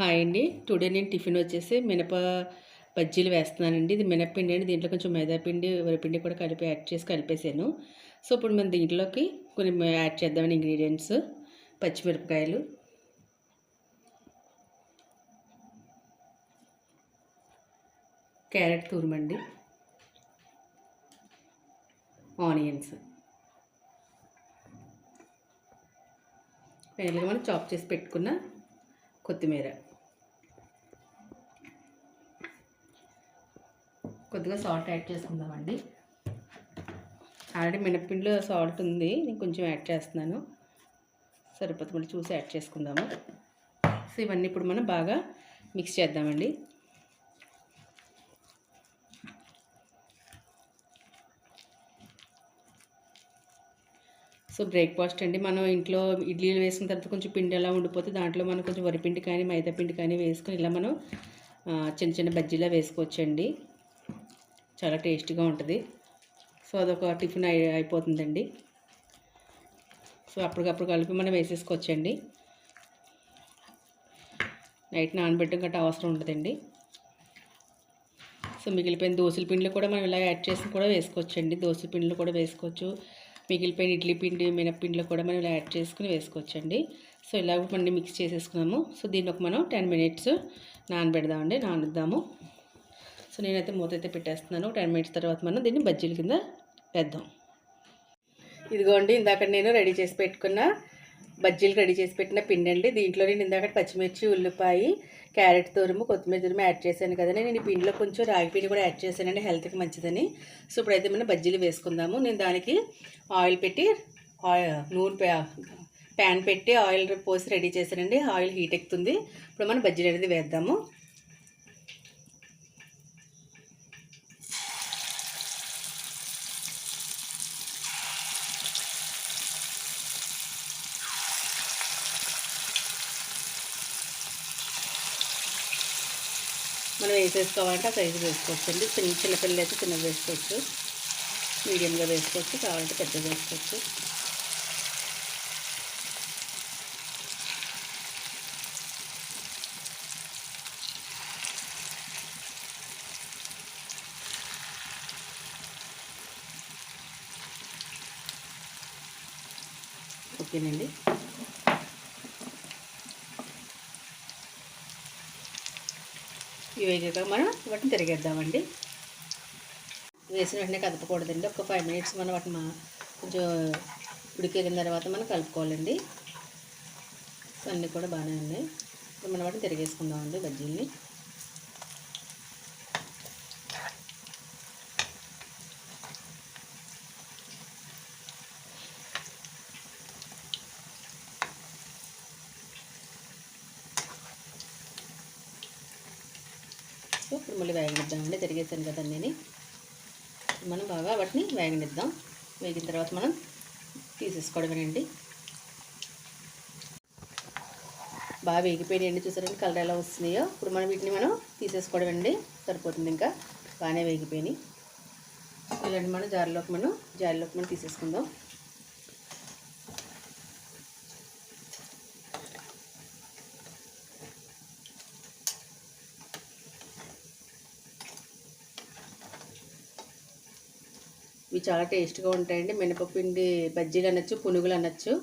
Hi అండి. Today నేను tiffin వచ్చేసి మినప బజ్జీలు వేస్తున్నానండి. ఇది మినప్పిండి అండి. దీంట్లో కొంచెం మైదాపిండి వరిపిండి కూడా కలిపి యాడ్ చేసి కలిపేసాను. సో ఇప్పుడు మనం దీంట్లోకి కొన్ని యాడ్ చేద్దామని ఇంగ్రీడియంట్స్. పచ్చిమిరపకాయలు. క్యారెట్ తురుమండి. ఆనియన్స్. ఫైనల్గా మనం చాప్ చేసి పెట్టుకున్న కొత్తిమీర. కొద్దిగా సాల్ట్ యాడ్ చేసుకుందామండి. ఆల్రెడీ మినప్పిండిలో సాల్ట్ ఉంది నేను కొంచెం యాడ్ చేస్తున్నాను. సరిపోతుంది మళ్ళీ చూసి యాడ్ చేసుకుందాము. సో ఇవన్నీ ఇప్పుడు మనం బాగా మిక్స్ చేద్దామండి. సో బ్రేక్ఫాస్ట్ అండి. మనం ఇంట్లో ఇడ్లీలు వేసిన తర్వాత కొంచెం పిండి ఎలా ఉండిపోతే దాంట్లో మనం కొంచెం వరిపిండి కానీ మైదా పిండి కానీ వేసుకొని ఇలా మనం చిన్న చిన్న బజ్జీలా వేసుకోవచ్చండి. చాలా టేస్టీగా ఉంటుంది. సో అదొక టిఫిన్ అయి అయిపోతుందండి. సో అప్పటికప్పుడు కలిపి మనం వేసేసుకోవచ్చండి. నైట్ నానబెట్టడం గట్రా అవసరం ఉండదండి. సో మిగిలిపోయిన దోశల పిండిలు కూడా మనం ఇలా యాడ్ చేసి కూడా వేసుకోవచ్చండి. దోశల పిండిలు కూడా వేసుకోవచ్చు. మిగిలిపోయిన ఇడ్లీ పిండి మినప్పిండిలో కూడా మనం ఇలా యాడ్ చేసుకుని వేసుకోవచ్చండి. సో ఇలా మళ్ళీ మిక్స్ చేసేసుకున్నాము. సో దీన్ని ఒక మనం టెన్ మినిట్స్ నానబెడదామండి. నానుద్దాము. సో నేనైతే మూత అయితే పెట్టేస్తున్నాను. టెన్ మినిట్స్ తర్వాత మనం దీన్ని బజ్జీల కింద వేద్దాం. ఇదిగోండి ఇందాక నేను రెడీ చేసి పెట్టుకున్న బజ్జీలు రెడీ చేసి పెట్టిన పిండి అండి. దీంట్లో నేను ఇందాక పచ్చిమిర్చి ఉల్లిపాయ క్యారెట్ తురుము కొత్తిమీర తురుము యాడ్ చేశాను కదండి నేను ఈ పిండిలో కొంచెం రాగి పిండి కూడా యాడ్ చేశానండి. హెల్త్కి మంచిదని. సో ఇప్పుడైతే మనం బజ్జీలు వేసుకుందాము. నేను దానికి ఆయిల్ పెట్టి ఆయిల్ నూనె ప్యాన్ పెట్టి ఆయిల్ పోసి రెడీ చేశానండి. ఆయిల్ హీట్ ఎక్కుతుంది. ఇప్పుడు మనం బజ్జీలు అనేది వేద్దాము. మనం వేసేసుకోవాలంటే ఆ సైజు వేసుకోవచ్చు అండి చిన్న చిన్నపిల్లలు అయితే చిన్నది వేసుకోవచ్చు. మీడియంగా వేసుకోవచ్చు. కావాలంటే పెద్దది వేసుకోవచ్చు. ఓకేనండి. ఇవి వేగాక మనం వాటిని తిరిగేద్దామండి. వేసిన వెంటనే కదపకూడదండి. ఒక ఫైవ్ మినిట్స్ మనం వాటిని మా- కొంచెం ఉడికేగిన తర్వాత మనం కలుపుకోవాలండి. అన్నీ కూడా బాగానే ఉన్నాయి. ఇప్పుడు మనం వాటిని తిరిగేసుకుందామండి బజ్జీల్ని సో ఇప్పుడు మళ్ళీ వేగనిద్దామండి. తిరిగేసాను కదా నేను మనం బాగా వాటిని వేగనిద్దాం. వేగిన తర్వాత మనం తీసేసుకోవడమేనండి. బాగా వేగిపోయినాయండి చూసారండి. కలర్ ఎలా వస్తున్నాయో. ఇప్పుడు మనం వీటిని మనం తీసేసుకోవడమండి. సరిపోతుంది ఇంకా. బాగానే వేగిపోయినాయి. ఇలాంటి మనం జారిలోకి మనం జారిలోకి మనం తీసేసుకుందాం. ఇవి చాలా టేస్ట్గా ఉంటాయండి. మినపపిండి బజ్జీలు అనొచ్చు పునుగులు అనొచ్చు.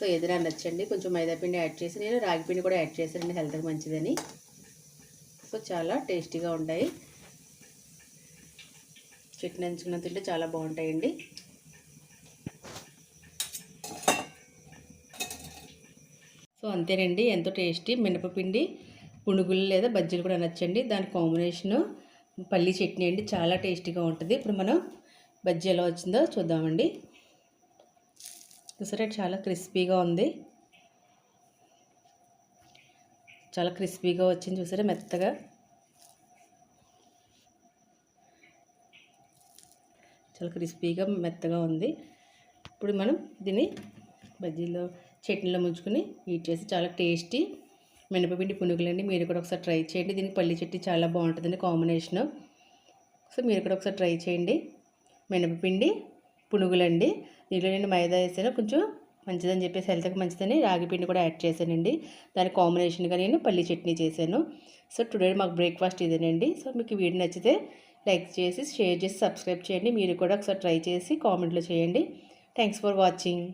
సో ఏదైనా అనొచ్చండి. కొంచెం మైదా పిండి యాడ్ చేసి నేను రాగి పిండి కూడా యాడ్ చేశానండి. హెల్త్కి మంచిదని. సో చాలా టేస్టీగా ఉంటాయి. చట్నీ ఎంచుకున్న తింటే చాలా బాగుంటాయండి. సో అంతేనండి. ఎంతో టేస్టీ. మినపపిండి పునుగులు లేదా బజ్జీలు కూడా అనొచ్చండి. దాని కాంబినేషను పల్లి చట్నీ అండి. చాలా టేస్టీగా ఉంటుంది. ఇప్పుడు మనం బజ్జీ ఎలా వచ్చిందో చూద్దామండి. చూసారా చాలా క్రిస్పీగా ఉంది. చాలా క్రిస్పీగా వచ్చింది చూసారా మెత్తగా. చాలా క్రిస్పీగా మెత్తగా ఉంది. ఇప్పుడు మనం దీన్ని బజ్జీలో చట్నీలో ముంచుకొని ఈట్ చేసి చాలా టేస్టీ మినపపిండి పునుగులండి. మీరు కూడా ఒకసారి ట్రై చేయండి. దీనికి పల్లి చట్నీ చాలా బాగుంటుందండి కాంబినేషను. సో మీరు కూడా ఒకసారి ట్రై చేయండి. మినపపిండి పునుగులండి. దీంట్లో నేను మైదా వేసాను. కొంచెం మంచిదని చెప్పేసి హెల్త్కి మంచిదని రాగి పిండి కూడా యాడ్ చేశానండి. దాని కాంబినేషన్గా నేను పల్లి చట్నీ చేశాను. సో టుడే మాకు బ్రేక్ఫాస్ట్ ఇదేనండి. సో మీకు వీడియో నచ్చితే లైక్ చేసి షేర్ చేసి సబ్స్క్రైబ్ చేయండి. మీరు కూడా ఒకసారి ట్రై చేసి కామెంట్లో చేయండి. Thanks for watching.